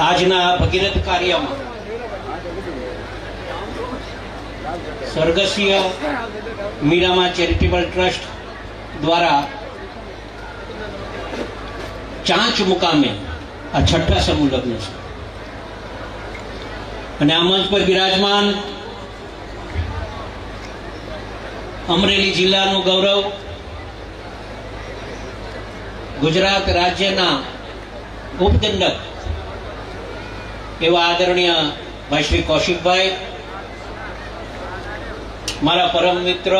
આજના ભગીરથ કાર્યમાં સ્વર્ગસ્ય મીરામા charitable trust દ્વારા ચાંચ મુકામે, આ છઠ્ઠા સમૂહ લગ્ન છે. અને આ મંચ પર બિરાજમાન અમરેલી જિલ્લાનું ગૌરવ ગુજરાત રાજ્યના ઉપદંડક એવા આદરણીય ભાઈ શ્રી કૌશિકભાઈ, મારા પરમ મિત્ર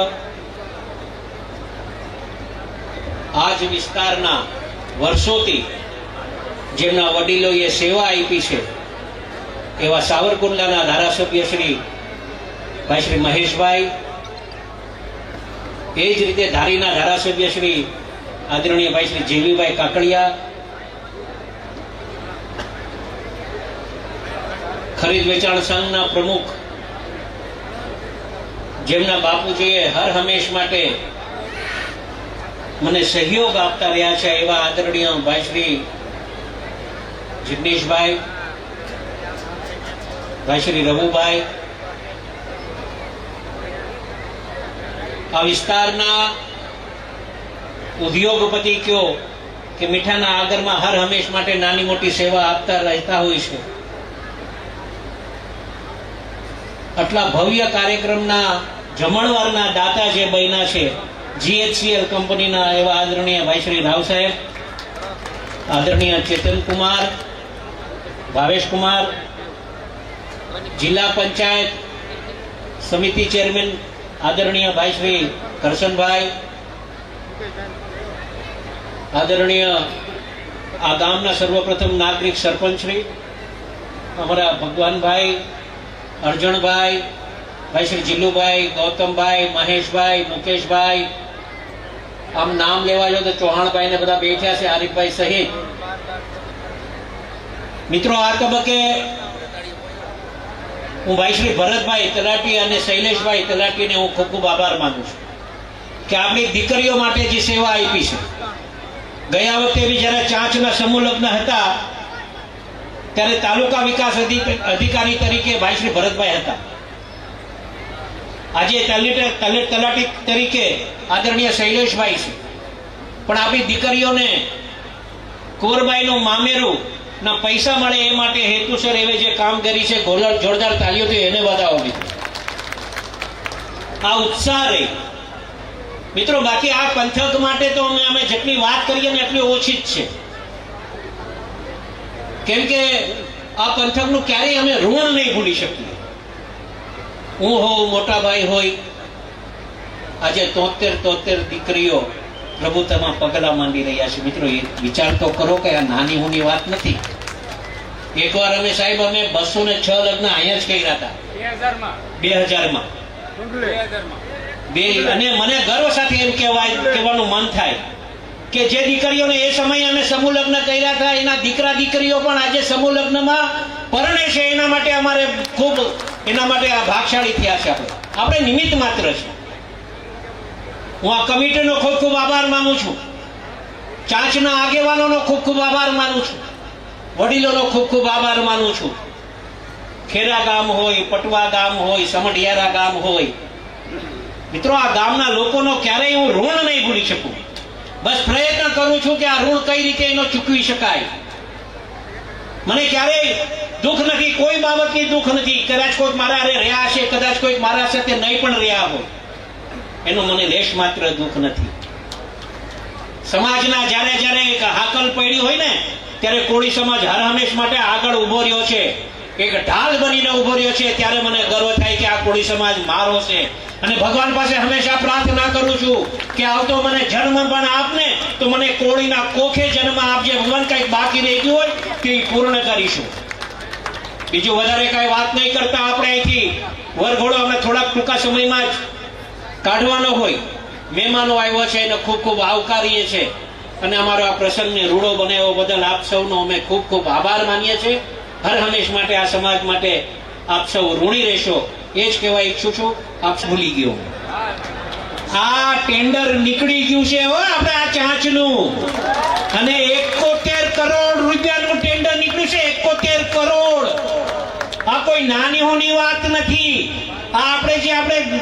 આ જ વિસ્તારના વર્ષોથી જેમના વડીલોએ સેવા આપી છે, એવા સાવરકુંડલાના ધારાસભ્ય શ્રી ભાઈ શ્રી મહેશભાઈ, એ જ રીતે ધારીના ધારાસભ્ય શ્રી આદરણીય ભાઈ શ્રી જેવીભાઈ કાકડિયા ખરીદ વેચાણ સંઘના પ્રમુખ, જેમના બાપુજીએ હર હંમેશ માટે મને સહયોગ આપતા રહ્યા છે એવા આદરણીય ભાઈ શ્રી જિગ્નેશભાઈ, ભાઈ શ્રી રઘુભાઈ. આ વિસ્તારના ઉદ્યોગપતિ કયો કે મીઠાના આગરમાં હર હંમેશ માટે નાની મોટી સેવા આપતા રહેતા હોય છે. આટલા ભવ્ય કાર્યક્રમના જમણવારના દાતા જે બન્યા છે જીએચસીએલ કંપનીના એવા આદરણીય ભાઈ શ્રી રાવ સાહેબ, આદરણીય ચેતન કુમાર, ભાવેશ કુમાર, જિલ્લા પંચાયત સમિતિ ચેરમેન આદરણીય ભાઈ શ્રી કરશનભાઈ, આદરણીય આ ગામના સર્વપ્રથમ નાગરિક સરપંચ શ્રી અમારા ભગવાનભાઈ અર્જણભાઈ ભાઈ શ્રી જીલ્લુભાઈ ગૌતમભાઈ, મહેશભાઈ, મુકેશભાઈ. આમ નામ લેવા જો તો ચૌહાણભાઈ ને બધા બેઠ્યા છે આરીફભાઈ સહિત. મિત્રો, આ તબક્કે હું ભાઈ શ્રી ભરતભાઈ તલાટી અને શૈલેષભાઈ તલાટીને હું ખૂબ ખૂબ આભાર માનું છું કે આપણી દીકરીઓ માટે જે સેવા આપી છે. ગયા વખતે બી જ્યારે ચાંચના સમૂહ લગ્ન હતા ત્યારે તાલુકા વિકાસ અધિકારી તરીકે ભાઈ શ્રી ભરતભાઈ હતા. આજે તલાટી તરીકે આદરણીય શૈલેષભાઈ છે. પણ આપણી દીકરીઓને કોરબાઈનું મામેરું ના પૈસા મળે એ માટે હેતુસર એવે જે કામ કરી છે જોરદાર તાલીઓથી એને બતાવો આ ઉત્સાહ રહી મિત્રો, બાકી આ પંથક માટે તો અમે અમે જેટલી વાત કરીએ ને એટલી ઓછી જ છે. કેમ કે આ પંથકનું ક્યારેય અમે ઋણ નહીં ભૂલી શકીએ. હું હોઉં મોટા ભાઈ હોય આજે તોતેર તોતેર દીકરીઓ પ્રભુતામાં પગલા માંડી રહ્યા છે. મિત્રો એ વિચાર તો કરો કે આ નાની હુની વાત નથી. એકવાર અમે સાહેબ અમે બસો ને છ લગ્ન અહીંયા જ કર્યા હતા. બે હજારમાં માં બે હજારમાં બે અને મને ગર્વ સાથે એમ કહેવાય કહેવાનું મન થાય. કે જે દીકરીઓને એ સમયે અમે સમૂહ લગ્ન કર્યા હતા, એના દીકરા દીકરીઓ પણ આજે સમૂહ લગ્નમાં પરણે છે. એના માટે અમારે ખૂબ, એના માટે આ ભાગશાળી થયા છે આપણે. આપણે નિમિત્ત માત્ર છે. હું આ કમિટીનો ખૂબ ખૂબ આભાર માનું છું. ચાંચના આગેવાનોનો ખૂબ ખૂબ આભાર માનું છું. વડીલોનો ખૂબ ખૂબ આભાર માનું છું. ખેરા ગામ હોય, પટવા ગામ હોય, સમઢિયારા ગામ હોય. મિત્રો, આ ગામના લોકોનો ક્યારેય હું ઋણ નહીં ભૂલી શકું. બસ પ્રયત્ન કરું છું કે આ ઋણ કઈ રીતે એનો ચૂકવી શકાય. મને ક્યારેય દુઃખ નથી, કોઈ બાબતની દુઃખ નથી. કદાચ કોઈક મારા રહ્યા હશે, કદાચ કોઈક મારા સાથે નહીં પણ રહ્યા હોય. એનું મને લેશ માત્ર દુઃખ નથી. સમાજના જ્યારે જ્યારે હાકલ પડી હોય ને, ત્યારે કોળી સમાજ હર હંમેશ માટે આગળ ઊભો રહ્યો છે. એક ઢાલ બનીને ઊભો રહ્યો છે, ત્યારે મને ગર્વ થાય કે આ કોળી સમાજ મારો છે. અને ભગવાન પાસે હંમેશા પ્રાર્થના કે આવતો મને જન્મ પણ આપને, તો મને કોળીના કોખે જન્મ આપજે. ભગવાન કંઈક બાકી રહી ગયું હોય તે પૂર્ણ કરીશું. બીજું વધારે કઈ વાત નહીં કરતા આપણે અહીંથી. વરઘોડો અમે થોડાક ટૂંકા સમયમાં જ કાઢવાનો હોય. મહેમાનો આવ્યો છે, એને ખૂબ ખૂબ આવકારીએ છે. અને અમારો આ પ્રસંગને રૂડો બનાવ્યો બદલ આપ સૌનો અમે ખૂબ ખૂબ આભાર માનીએ છીએ. હર હંમેશ માટે આ સમાજ માટે આપ સૌ ઋણી રહેશો. એ જ કહેવા ઈચ્છું છું. આપ ભૂલી ગયો. આ ટેન્ડર નીકળી ગયું છે હો, આપણે આ ચાંચનું. અને એકોતેર કરોડ રૂપિયાનું ટેન્ડર નીકળ્યું છે, એકોતેર કરોડ. આ કોઈ નાની હોની વાત નથી. આ આપણે જે આપણે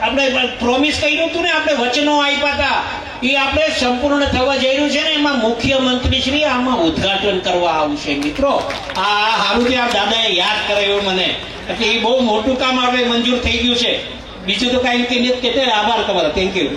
આપણે પ્રોમિસ કર્યું હતું ને, આપણે વચનો આપ્યા હતા, એ આપણે સંપૂર્ણ થવા જઈ રહ્યું છે ને, એમાં મુખ્યમંત્રી શ્રી આમાં ઉદ્ઘાટન કરવા આવશે. મિત્રો, આ સારું છે, આ દાદાએ યાદ કરાવ્યું મને. એટલે એ બહુ મોટું કામ આપણે મંજૂર થઈ ગયું છે. બીજું તો કાંઈ નથી કહેતા આભાર તમારો થેન્ક યુ